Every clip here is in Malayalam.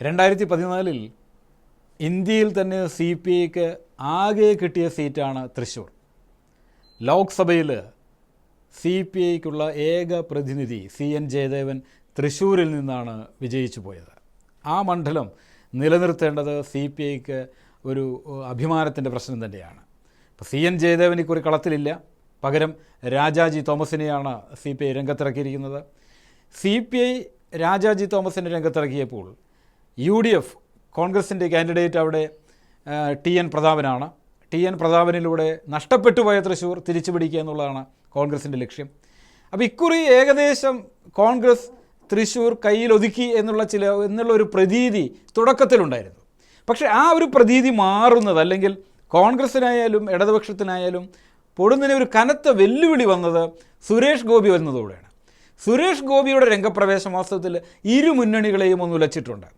രണ്ടായിരത്തി പതിനാലിൽ ഇന്ത്യയിൽ തന്നെ സി പി ഐക്ക് ആകെ കിട്ടിയ സീറ്റാണ് തൃശൂർ ലോക്സഭയിൽ സി പി ഐക്കുള്ള ഏക പ്രതിനിധി സി എൻ ജയദേവൻ തൃശ്ശൂരിൽ നിന്നാണ് വിജയിച്ചു പോയത്. ആ മണ്ഡലം നിലനിർത്തേണ്ടത് സി പി ഐക്ക് ഒരു അഭിമാനത്തിന്റെ പ്രശ്നം തന്നെയാണ്. ഇപ്പോൾ സി എൻ ജയദേവൻ ഇക്കുറി കളത്തിലില്ല. പകരം രാജാജി തോമസിനെയാണ് സി പി ഐ രംഗത്തിറക്കിയിരിക്കുന്നത്. സി പി ഐ രാജാജി തോമസിനെ രംഗത്തിറക്കിയപ്പോൾ യു ഡി എഫ് കോൺഗ്രസിന്റെ കാൻഡിഡേറ്റ് അവിടെ ടി എൻ പ്രതാപനാണ്. ടി എൻ പ്രതാപനിലൂടെ നഷ്ടപ്പെട്ടു പോയ തൃശ്ശൂർ തിരിച്ചു പിടിക്കുക എന്നുള്ളതാണ് കോൺഗ്രസിന്റെ ലക്ഷ്യം. അപ്പോൾ ഇക്കുറി ഏകദേശം കോൺഗ്രസ് തൃശ്ശൂർ കയ്യിലൊതുക്കി എന്നുള്ള ചില എന്നുള്ള ഒരു പ്രതീതി തുടക്കത്തിലുണ്ടായിരുന്നു. പക്ഷേ ആ ഒരു പ്രതീതി മാറുന്നത് അല്ലെങ്കിൽ കോൺഗ്രസിനായാലും ഇടതുപക്ഷത്തിനായാലും പൊടുന്നതിന് ഒരു കനത്ത വെല്ലുവിളി വന്നത് സുരേഷ് ഗോപി വരുന്നതോടെയാണ്. സുരേഷ് ഗോപിയുടെ രംഗപ്രവേശം വാസ്തവത്തിൽ ഇരു മുന്നണികളെയും ഒന്ന് ഉലച്ചിട്ടുണ്ട്.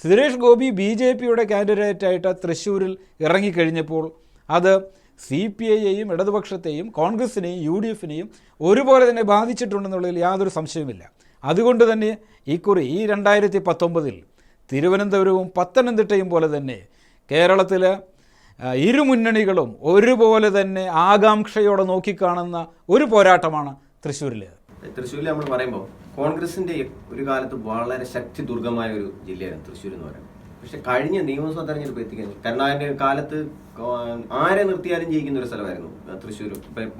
സുരേഷ് ഗോപി ബി ജെ പിയുടെ കാൻഡിഡേറ്റായിട്ട് തൃശ്ശൂരിൽ ഇറങ്ങിക്കഴിഞ്ഞപ്പോൾ അത് സി പി ഐയെയും ഇടതുപക്ഷത്തെയും കോൺഗ്രസിനെയും യു ഡി എഫിനെയും ഒരുപോലെ തന്നെ ബാധിച്ചിട്ടുണ്ടെന്നുള്ളതിൽ യാതൊരു സംശയവുമില്ല. അതുകൊണ്ട് തന്നെ ഇക്കുറി ഈ രണ്ടായിരത്തി പത്തൊമ്പതിൽ തിരുവനന്തപുരവും പത്തനംതിട്ടയും പോലെ തന്നെ കേരളത്തിൽ ഇരുമുന്നണികളും ഇരു മുന്നണികളും ഒരുപോലെ തന്നെ ആകാംക്ഷയോടെ നോക്കിക്കാണുന്ന ഒരു പോരാട്ടമാണ് തൃശ്ശൂരിലേത്. തൃശ്ശൂരിൽ നമ്മൾ പറയുമ്പോൾ കോൺഗ്രസിന്റെ ഒരു കാലത്ത് വളരെ ശക്തി ദുർഗമായ ഒരു ജില്ലയാണ് തൃശ്ശൂർ എന്ന് പറയുന്നത്. പക്ഷെ കഴിഞ്ഞ നിയമസഭാ തെരഞ്ഞെടുപ്പ് എത്തിക്കുന്നു കരുണാകരന്റെ കാലത്ത് ആരെ നിർത്തിയാലും ജയിക്കുന്ന ഒരു സ്ഥലമായിരുന്നു തൃശ്ശൂർ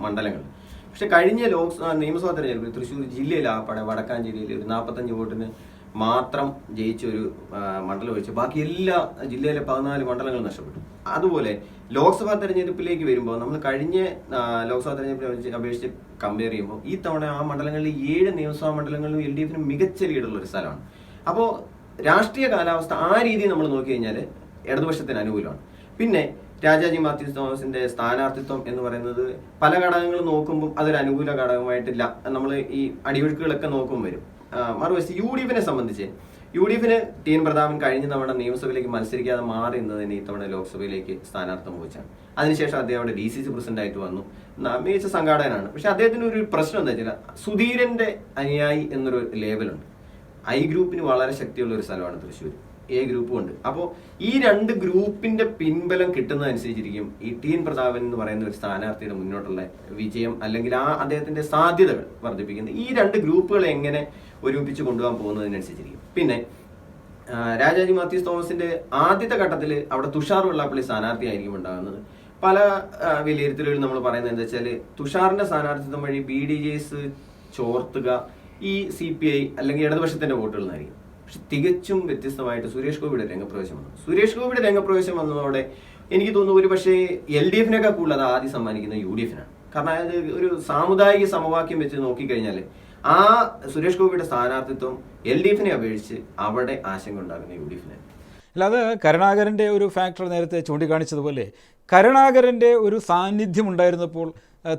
മണ്ഡലങ്ങൾ. പക്ഷെ കഴിഞ്ഞ ലോക്സഭാ നിയമസഭാ തെരഞ്ഞെടുപ്പിൽ തൃശ്ശൂർ ജില്ലയിൽ ആ പട വടക്കാഞ്ചേരിയിൽ ഒരു നാൽപ്പത്തഞ്ച് വോട്ടിന് മാത്രം ജയിച്ച ഒരു മണ്ഡലം ഒഴിച്ച് ബാക്കി എല്ലാ ജില്ലയിലെ പതിനാല് മണ്ഡലങ്ങൾ നഷ്ടപ്പെട്ടു. അതുപോലെ ലോക്സഭാ തെരഞ്ഞെടുപ്പിലേക്ക് വരുമ്പോൾ നമ്മൾ കഴിഞ്ഞ ലോക്സഭാ തെരഞ്ഞെടുപ്പിനെ അപേക്ഷിച്ച് കമ്പയർ ചെയ്യുമ്പോൾ ഈ തവണ ആ മണ്ഡലങ്ങളിൽ ഏഴ് നിയമസഭാ മണ്ഡലങ്ങളിലും എൽ ഡി എഫിന് മികച്ച ലീഡുള്ള ഒരു സ്ഥലമാണ്. അപ്പോൾ രാഷ്ട്രീയ കാലാവസ്ഥ ആ രീതിയിൽ നമ്മൾ നോക്കി കഴിഞ്ഞാൽ ഇടതുപക്ഷത്തിന് അനുകൂലമാണ്. പിന്നെ രാജാജി മാത്യു തോമസിന്റെ സ്ഥാനാർത്ഥിത്വം എന്ന് പറയുന്നത് പല ഘടകങ്ങൾ നോക്കുമ്പോൾ അതൊരു അനുകൂല ഘടകമായിട്ടില്ല. നമ്മൾ ഈ അടിയൊഴുക്കുകളൊക്കെ നോക്കുമ്പോൾ വരും. മറുവശത്ത് യു ഡി എഫിനെ സംബന്ധിച്ച്. യു ഡി എഫിന് ടി എൻ പ്രതാപൻ കഴിഞ്ഞ തവണ നിയമസഭയിലേക്ക് മത്സരിക്കാതെ മാറി നിന്നതിന് ഇത്തവണ ലോക്സഭയിലേക്ക് സ്ഥാനാർത്ഥം വഹിച്ചാണ് അതിനുശേഷം അദ്ദേഹം അവിടെ ഡി സി സി പ്രസിഡന്റ് ആയിട്ട് വന്നു മികച്ച സംഘാടകനാണ്. പക്ഷെ അദ്ദേഹത്തിന് ഒരു പ്രശ്നം എന്താ വെച്ചാൽ സുധീരന്റെ അനുയായി എന്നൊരു ലേബലുണ്ട്. ഐ ഗ്രൂപ്പിന് വളരെ ശക്തിയുള്ള ഒരു സ്ഥലമാണ് തൃശ്ശൂർ എ ഗ്രൂപ്പും ഉണ്ട്. അപ്പോൾ ഈ രണ്ട് ഗ്രൂപ്പിന്റെ പിൻബലം കിട്ടുന്നതനുസരിച്ചിരിക്കും ഈ ടി എൻ പ്രതാപൻ എന്ന് പറയുന്ന ഒരു സ്ഥാനാർത്ഥിയുടെ മുന്നോട്ടുള്ള വിജയം അല്ലെങ്കിൽ ആ അദ്ദേഹത്തിന്റെ സാധ്യതകൾ വർദ്ധിപ്പിക്കുന്നത്. ഈ രണ്ട് ഗ്രൂപ്പുകളെ എങ്ങനെ ഒരുമിപ്പിച്ച് കൊണ്ടുപോകാൻ പോകുന്നതിനനുസരിച്ചിരിക്കും. പിന്നെ രാജാജി മാത്യൂസ് തോമസിന്റെ ആദ്യത്തെ ഘട്ടത്തിൽ അവിടെ തുഷാർ വെള്ളാപ്പള്ളി സ്ഥാനാർത്ഥിയായിരിക്കും ഉണ്ടാകുന്നത്. പല വിലയിരുത്തലുകളിൽ വിലയിരുത്തലുകളും നമ്മൾ പറയുന്നത് എന്താ വെച്ചാൽ തുഷാറിന്റെ സ്ഥാനാർത്ഥിത്വം വഴി ബി ഡി ജെ എസ് ചോർത്തുക ഈ സി പി ഐ അല്ലെങ്കിൽ ഇടതുപക്ഷത്തിന്റെ വോട്ടുകൾ നൽകി തികച്ചും വ്യത്യസ്തമായിട്ട് സുരേഷ് ഗോപിയുടെ രംഗപ്രവേശം വന്നു. സുരേഷ് ഗോപിയുടെ രംഗപ്രവേശം വന്നതോടെ എനിക്ക് തോന്നുന്നു ഒരു പക്ഷേ എൽ ഡി എഫിനൊക്കെ കൂടുതൽ ആദ്യം സമ്മാനിക്കുന്നത് യു ഡി എഫിനാണ്. കാരണം അതായത് ഒരു സാമുദായിക സമവാക്യം വെച്ച് നോക്കിക്കഴിഞ്ഞാൽ ആ സുരേഷ് ഗോപിയുടെ സ്ഥാനാർത്ഥിത്വം എൽ ഡി എഫിനെ അപേക്ഷിച്ച് അവിടെ ആശങ്ക ഉണ്ടാക്കുന്ന യു ഡി എഫിനാണ്. അല്ലാതെ കരുണാകരന്റെ ഒരു ഫാക്ടർ നേരത്തെ ചൂണ്ടിക്കാണിച്ചതുപോലെ കരുണാകരന്റെ ഒരു സാന്നിധ്യം ഉണ്ടായിരുന്നപ്പോൾ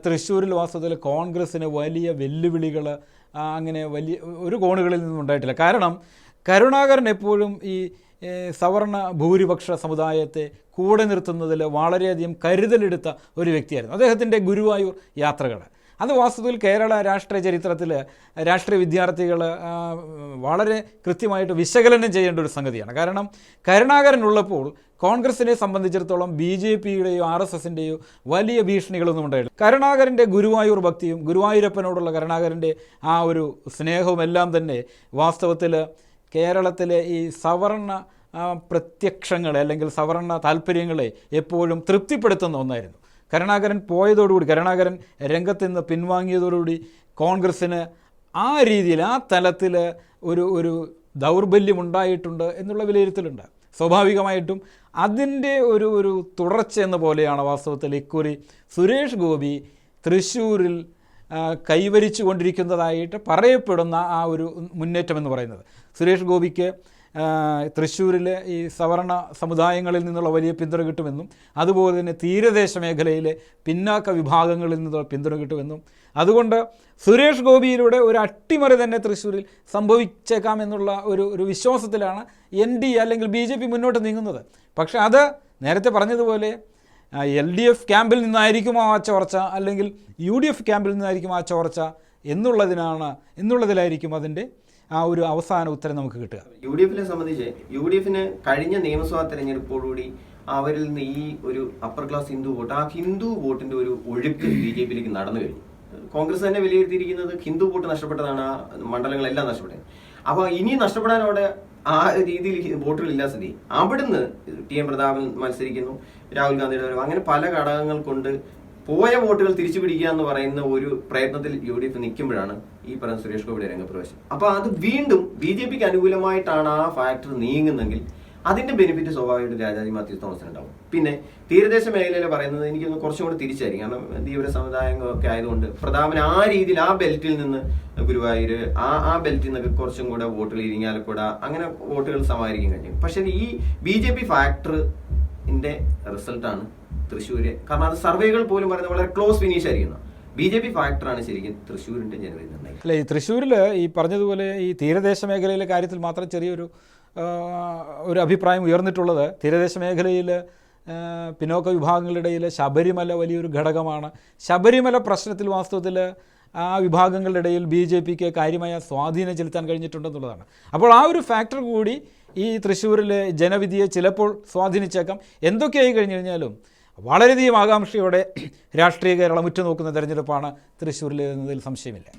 തൃശ്ശൂരിൽ വാസ്തവത്തിൽ കോൺഗ്രസ്സിന് വലിയ വെല്ലുവിളികൾ അങ്ങനെ വലിയ ഒരു കോണുകളിൽ നിന്നും ഉണ്ടായിട്ടില്ല. കാരണം കരുണാകരൻ എപ്പോഴും ഈ സവർണ ഭൂരിപക്ഷ സമുദായത്തെ കൂടെ നിർത്തുന്നതിൽ വളരെയധികം കരുതലെടുത്ത ഒരു വ്യക്തിയായിരുന്നു. അദ്ദേഹത്തിന്റെ ഗുരുവായൂർ യാത്രകൾ. അത് വാസ്തവത്തിൽ കേരള രാഷ്ട്രീയ ചരിത്രത്തിൽ രാഷ്ട്രീയ വിദ്യാർത്ഥികൾ വളരെ കൃത്യമായിട്ട് വിശകലനം ചെയ്യേണ്ട ഒരു സംഗതിയാണ്. കാരണം കരുണാകരൻ ഉള്ളപ്പോൾ കോൺഗ്രസിനെ സംബന്ധിച്ചിടത്തോളം ബി ജെ പിയുടെയോ ആർ എസ് എസിന്റെയോ വലിയ ഭീഷണികളൊന്നും ഉണ്ടായില്ല കരുണാകരന്റെ ഗുരുവായൂർ ഭക്തിയും ഗുരുവായൂരപ്പനോടുള്ള കരുണാകരന്റെ ആ ഒരു സ്നേഹവും എല്ലാം തന്നെ വാസ്തവത്തിൽ കേരളത്തിലെ ഈ സവർണ പ്രത്യക്ഷങ്ങളെ അല്ലെങ്കിൽ സവർണ താല്പര്യങ്ങളെ എപ്പോഴും തൃപ്തിപ്പെടുത്തുന്ന ഒന്നായിരുന്നു. കരുണാകരൻ പോയതോടുകൂടി കരുണാകരൻ രംഗത്ത് നിന്ന് പിൻവാങ്ങിയതോടുകൂടി കോൺഗ്രസ്സിന് ആ രീതിയിൽ ആ തലത്തിൽ ഒരു ഒരു ദൗർബല്യം ഉണ്ടായിട്ടുണ്ട് എന്നുള്ള വിലയിരുത്തലുണ്ട്. സ്വാഭാവികമായിട്ടും അതിന്റെ ഒരു ഒരു തുടർച്ച എന്ന പോലെയാണ് വാസ്തവത്തിൽ ഇക്കുറി സുരേഷ് ഗോപി തൃശ്ശൂരിൽ കൈവരിച്ചു കൊണ്ടിരിക്കുന്നതായിട്ട് പറയപ്പെടുന്ന ആ ഒരു മുന്നേറ്റം എന്ന് പറയുന്നത്. സുരേഷ് ഗോപിക്ക് തൃശ്ശൂരിലെ ഈ സവർണ സമുദായങ്ങളിൽ നിന്നുള്ള വലിയ പിന്തുണ കിട്ടുമെന്നും അതുപോലെ തന്നെ തീരദേശ മേഖലയിലെ പിന്നാക്ക വിഭാഗങ്ങളിൽ നിന്നുള്ള പിന്തുണ കിട്ടുമെന്നും അതുകൊണ്ട് സുരേഷ് ഗോപിയിലൂടെ ഒരു അട്ടിമറി തന്നെ തൃശ്ശൂരിൽ സംഭവിച്ചേക്കാം എന്നുള്ള ഒരു ഒരു വിശ്വാസത്തിലാണ് എൻ ഡി അല്ലെങ്കിൽ ബി മുന്നോട്ട് നീങ്ങുന്നത്. പക്ഷേ അത് നേരത്തെ പറഞ്ഞതുപോലെ എൽ ഡി എഫ് ക്യാമ്പിൽ നിന്നായിരിക്കും ആ ചോർച്ച അല്ലെങ്കിൽ യു ഡി എഫ് ക്യാമ്പിൽ നിന്നായിരിക്കും ആ ചോർച്ച എന്നുള്ളതിനാണ് എന്നുള്ളതിലായിരിക്കും അതിന്റെ ആ ഒരു അവസാന ഉത്തരം നമുക്ക് കിട്ടുക. യു ഡി എഫിനെ സംബന്ധിച്ച് യു ഡി എഫിന് കഴിഞ്ഞ നിയമസഭാ തെരഞ്ഞെടുപ്പോടുകൂടി അവരിൽ നിന്ന് ഈ ഒരു അപ്പർ ക്ലാസ് ഹിന്ദു വോട്ട് ആ ഹിന്ദു വോട്ടിന്റെ ഒരു ഒഴുക്ക് ബി ജെ പിയിലേക്ക് നടന്നു കഴിഞ്ഞു. കോൺഗ്രസ് തന്നെ വിലയിരുത്തിയിരിക്കുന്നത് ഹിന്ദു വോട്ട് നഷ്ടപ്പെട്ടതാണ് ആ മണ്ഡലങ്ങളെല്ലാം നഷ്ടപ്പെട്ടത് അപ്പോൾ ഇനി നഷ്ടപ്പെടാൻ അവിടെ ആ രീതിയിൽ വോട്ടുകൾ വോട്ടുകളില്ല സ്ഥിതി അവിടുന്ന് ടി എം പ്രതാപൻ മത്സരിക്കുന്നു രാഹുൽ ഗാന്ധിയുടെ വരവ്. അങ്ങനെ പല ഘടകങ്ങൾ കൊണ്ട് പോയ വോട്ടുകൾ തിരിച്ചു പിടിക്കുക എന്ന് പറയുന്ന ഒരു പ്രയത്നത്തിൽ യു ഡി എഫ് നിൽക്കുമ്പോഴാണ് ഈ പറഞ്ഞ സുരേഷ് ഗോപിയുടെ രംഗപ്രവേശം. അപ്പൊ അത് വീണ്ടും ബി ജെ പിക്ക് അനുകൂലമായിട്ടാണ് ആ ഫാക്ടർ നീങ്ങുന്നെങ്കിൽ അതിന്റെ ബെനിഫിറ്റ് സ്വാഭാവികമായിട്ടും രാജാജി മാത്യു തോമസിന് ഉണ്ടാവും പിന്നെ തീരദേശ മേഖലയിൽ പറയുന്നത് എനിക്കൊന്ന് കുറച്ചും കൂടി തിരിച്ചായിരിക്കും കാരണം തീവ്ര സമുദായങ്ങളൊക്കെ ആയതുകൊണ്ട് പ്രതാപൻ ആ രീതിയിൽ ആ ബെൽറ്റിൽ നിന്ന് ഗുരുവായൂർ ആ ആ ബെൽറ്റിൽ നിന്നൊക്കെ കുറച്ചും കൂടെ വോട്ടുകൾ ഇരിങ്ങാലക്കുട അങ്ങനെ വോട്ടുകൾ സമാഹരിക്കാൻ കഴിഞ്ഞു. പക്ഷേ ഈ ബി ജെ പി ഫാക്ടറിന്റെ റിസൾട്ടാണ് തൃശ്ശൂര്. കാരണം അത് സർവേകൾ പോലും പറയുന്നത് വളരെ ക്ലോസ് ഫിനിഷ് ആയിരിക്കുന്നു. ബി ജെ പി ഫാക്ടറാണ് ശരിക്കും തൃശ്ശൂരിന്റെ ജനുവരി അല്ല ഈ തൃശ്ശൂരിൽ ഈ പറഞ്ഞതുപോലെ ഈ തീരദേശ മേഖലയിലെ കാര്യത്തിൽ മാത്രം ചെറിയൊരു ഒരു അഭിപ്രായം ഉയർന്നിട്ടുള്ളത് തീരദേശ മേഖലയിൽ പിന്നോക്ക വിഭാഗങ്ങളുടെ ഇടയിൽ ശബരിമല വലിയൊരു ഘടകമാണ്. ശബരിമല പ്രശ്നത്തിൽ വാസ്തവത്തിൽ ആ വിഭാഗങ്ങളുടെ ഇടയിൽ ബി ജെ പിക്ക് കാര്യമായ സ്വാധീനം ചെലുത്താൻ കഴിഞ്ഞിട്ടുണ്ടെന്നുള്ളതാണ്. അപ്പോൾ ആ ഒരു ഫാക്ടർ കൂടി ഈ തൃശ്ശൂരിലെ ജനവിധിയെ ചിലപ്പോൾ സ്വാധീനിച്ചേക്കാം. എന്തൊക്കെയായി കഴിഞ്ഞു കഴിഞ്ഞാലും വളരെയധികം ആകാംക്ഷയോടെ രാഷ്ട്രീയ കേരളം ഉറ്റുനോക്കുന്ന തെരഞ്ഞെടുപ്പാണ് തൃശ്ശൂരിൽ എന്നതിൽ സംശയമില്ല.